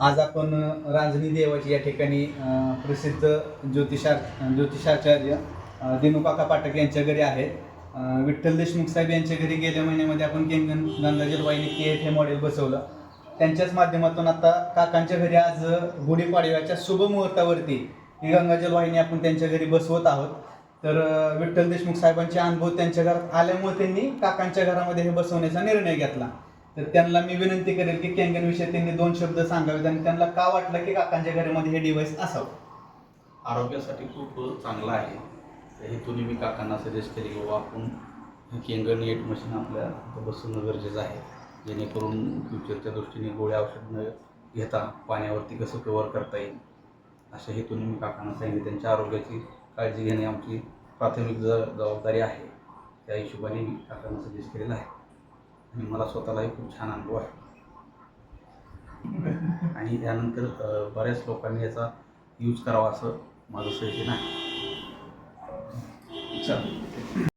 आज आपण रांजणी देवाची या ठिकाणी प्रसिद्ध ज्योतिषा ज्योतिषाचार्य दिनुकाका पाठक यांच्या घरी आहे. विठ्ठल देशमुख साहेब यांच्या घरी गेल्या महिन्यामध्ये आपण केंगन गंगाजल के एट हे मॉडेल बसवलं. त्यांच्याच माध्यमातून आता काकांच्या घरी आज गुढीपाडव्याच्या शुभ मुहूर्तावरती ही गंगाजल आपण त्यांच्या घरी बसवत आहोत. तर विठ्ठल देशमुख साहेबांचे अनुभव त्यांच्या घरात आल्यामुळे त्यांनी काकांच्या घरामध्ये हे बसवण्याचा निर्णय घेतला. तर त्यांना मी विनंती करेल की कॅंगन विषयी त्यांनी दोन शब्द सांगावेत आणि त्यांना का वाटलं की काकांच्या घरामध्ये हे डिव्हाइस असावं? आरोग्यासाठी खूप चांगलं आहे. तर हेतून मी काकांना सजेस्ट केले की बाबा आपण हे केंगण एट मशीन आपल्या बसवणं गरजेचं आहे. जेणेकरून फ्युचरच्या दृष्टीने गोळ्या औषध न घेता पाण्यावरती कसं कवर करता येईल? अशा हेतून मी काकांना सांगितले. त्यांच्या आरोग्याची काळजी घेणे आमची प्राथमिक ज जबाबदारी आहे. त्या हिशोबाने मी काकांना सजेस्ट केलेलं आहे. आणि मला स्वतःलाही खूप छान अनुभव आहे. आणि त्यानंतर बऱ्याच लोकांनी याचा यूज करावा असं माझं सजेशन आहे. चालेल